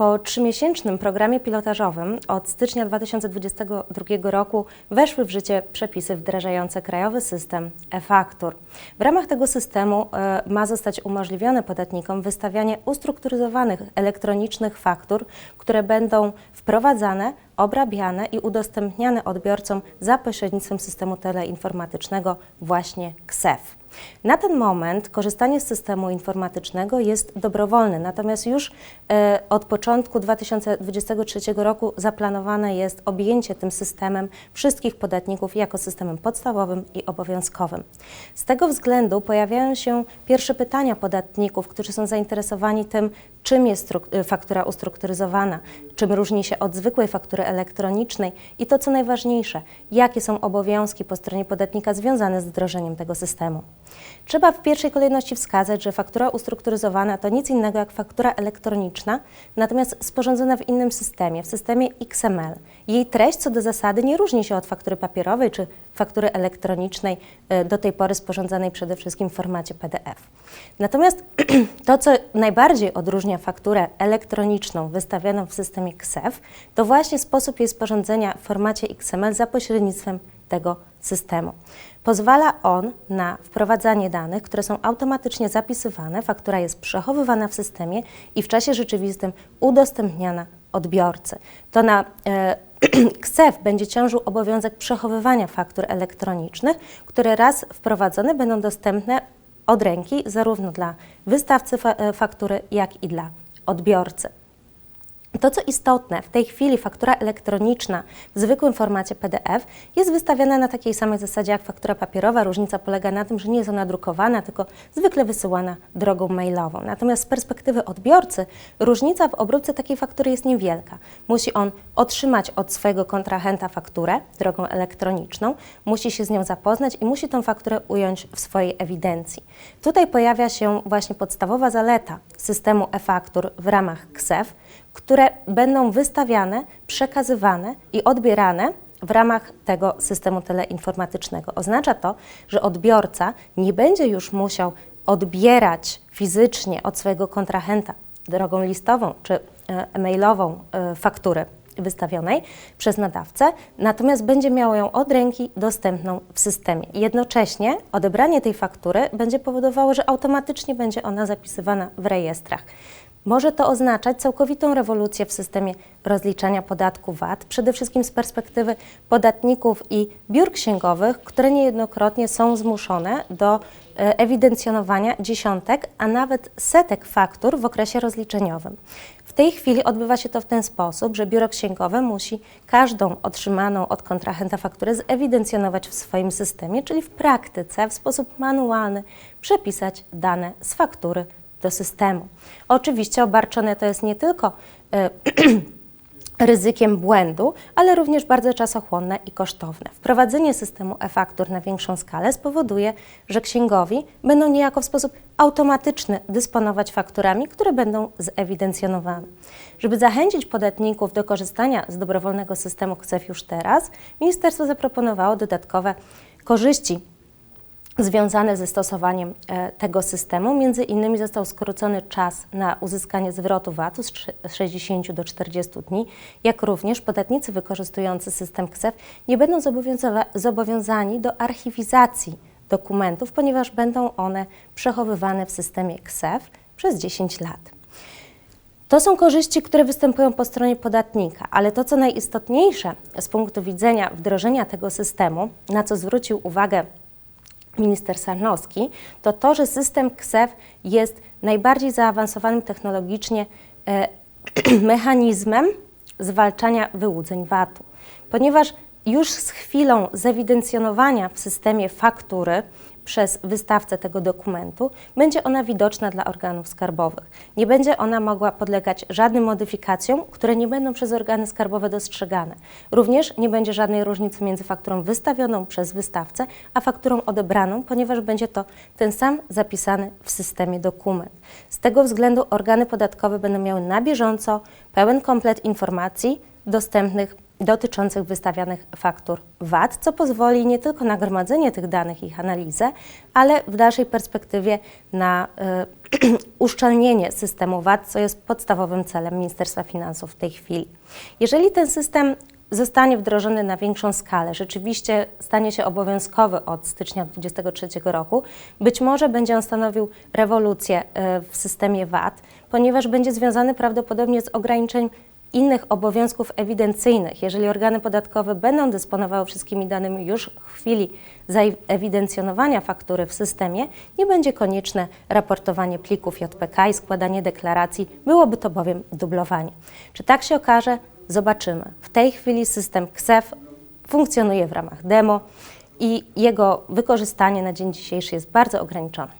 Po trzymiesięcznym programie pilotażowym od stycznia 2022 roku weszły w życie przepisy wdrażające krajowy system e-faktur. W ramach tego systemu e, ma zostać umożliwione podatnikom wystawianie ustrukturyzowanych elektronicznych faktur, które będą wprowadzane, obrabiane i udostępniane odbiorcom za pośrednictwem systemu teleinformatycznego właśnie KSEF. Na ten moment korzystanie z systemu informatycznego jest dobrowolne, natomiast już e, od początku 2023 roku zaplanowane jest objęcie tym systemem wszystkich podatników jako systemem podstawowym i obowiązkowym. Z tego względu pojawiają się pierwsze pytania podatników, którzy są zainteresowani tym, czym jest e, faktura ustrukturyzowana, czym różni się od zwykłej faktury elektronicznej i to, co najważniejsze, jakie są obowiązki po stronie podatnika związane z wdrożeniem tego systemu. Trzeba w pierwszej kolejności wskazać, że faktura ustrukturyzowana to nic innego jak faktura elektroniczna, natomiast sporządzona w innym systemie, w systemie XML. Jej treść co do zasady nie różni się od faktury papierowej czy faktury elektronicznej, e, do tej pory sporządzanej przede wszystkim w formacie PDF. Natomiast to, co najbardziej odróżnia fakturę elektroniczną wystawioną w systemie KSEF, to właśnie sposób jej sporządzenia w formacie XML za pośrednictwem tego systemu. Pozwala on na wprowadzanie danych, które są automatycznie zapisywane, faktura jest przechowywana w systemie i w czasie rzeczywistym udostępniana odbiorcy. To na e, KSEF będzie ciążył obowiązek przechowywania faktur elektronicznych, które raz wprowadzone będą dostępne od ręki zarówno dla wystawcy fa e, faktury, jak i dla odbiorcy. To, co istotne, w tej chwili faktura elektroniczna w zwykłym formacie PDF jest wystawiana na takiej samej zasadzie jak faktura papierowa. Różnica polega na tym, że nie jest ona drukowana, tylko zwykle wysyłana drogą mailową. Natomiast z perspektywy odbiorcy różnica w obróbce takiej faktury jest niewielka. Musi on otrzymać od swojego kontrahenta fakturę drogą elektroniczną, musi się z nią zapoznać i musi tą fakturę ująć w swojej ewidencji. Tutaj pojawia się właśnie podstawowa zaleta systemu e-faktur w ramach KSEF, które będą wystawiane, przekazywane i odbierane w ramach tego systemu teleinformatycznego. Oznacza to, że odbiorca nie będzie już musiał odbierać fizycznie od swojego kontrahenta drogą listową czy e, mailową e, faktury wystawionej przez nadawcę, natomiast będzie miał ją od ręki dostępną w systemie. Jednocześnie odebranie tej faktury będzie powodowało, że automatycznie będzie ona zapisywana w rejestrach. Może to oznaczać całkowitą rewolucję w systemie rozliczania podatku VAT, przede wszystkim z perspektywy podatników i biur księgowych, które niejednokrotnie są zmuszone do e, ewidencjonowania dziesiątek, a nawet setek faktur w okresie rozliczeniowym. W tej chwili odbywa się to w ten sposób, że biuro księgowe musi każdą otrzymaną od kontrahenta fakturę zewidencjonować w swoim systemie, czyli w praktyce w sposób manualny przepisać dane z faktury do systemu. Oczywiście obarczone to jest nie tylko e, ryzykiem błędu, ale również bardzo czasochłonne i kosztowne. Wprowadzenie systemu e-faktur na większą skalę spowoduje, że księgowi będą niejako w sposób automatyczny dysponować fakturami, które będą zewidencjonowane. Żeby zachęcić podatników do korzystania z dobrowolnego systemu KSEF już teraz, ministerstwo zaproponowało dodatkowe korzyści związane ze stosowaniem e, tego systemu. Między innymi został skrócony czas na uzyskanie zwrotu VAT-u z 60 do 40 dni, jak również podatnicy wykorzystujący system KSEF nie będą zobowiązani do archiwizacji dokumentów, ponieważ będą one przechowywane w systemie KSEF przez 10 lat. To są korzyści, które występują po stronie podatnika, ale to, co najistotniejsze z punktu widzenia wdrożenia tego systemu, na co zwrócił uwagę minister Sarnowski, to to, że system KSEF jest najbardziej zaawansowanym technologicznie e, mechanizmem zwalczania wyłudzeń VAT-u, ponieważ już z chwilą zewidencjonowania w systemie faktury przez wystawcę tego dokumentu, będzie ona widoczna dla organów skarbowych. Nie będzie ona mogła podlegać żadnym modyfikacjom, które nie będą przez organy skarbowe dostrzegane. Również nie będzie żadnej różnicy między fakturą wystawioną przez wystawcę, a fakturą odebraną, ponieważ będzie to ten sam zapisany w systemie dokument. Z tego względu organy podatkowe będą miały na bieżąco pełen komplet informacji dostępnych dotyczących wystawianych faktur VAT, co pozwoli nie tylko na gromadzenie tych danych i ich analizę, ale w dalszej perspektywie na y, uszczelnienie systemu VAT, co jest podstawowym celem Ministerstwa Finansów w tej chwili. Jeżeli ten system zostanie wdrożony na większą skalę, rzeczywiście stanie się obowiązkowy od stycznia 2023 roku, być może będzie on stanowił rewolucję y, w systemie VAT, ponieważ będzie związany prawdopodobnie z ograniczeniem innych obowiązków ewidencyjnych. Jeżeli organy podatkowe będą dysponowały wszystkimi danymi już w chwili zaewidencjonowania faktury w systemie, nie będzie konieczne raportowanie plików JPK i składanie deklaracji, byłoby to bowiem dublowanie. Czy tak się okaże? Zobaczymy. W tej chwili system KSEF funkcjonuje w ramach demo i jego wykorzystanie na dzień dzisiejszy jest bardzo ograniczone.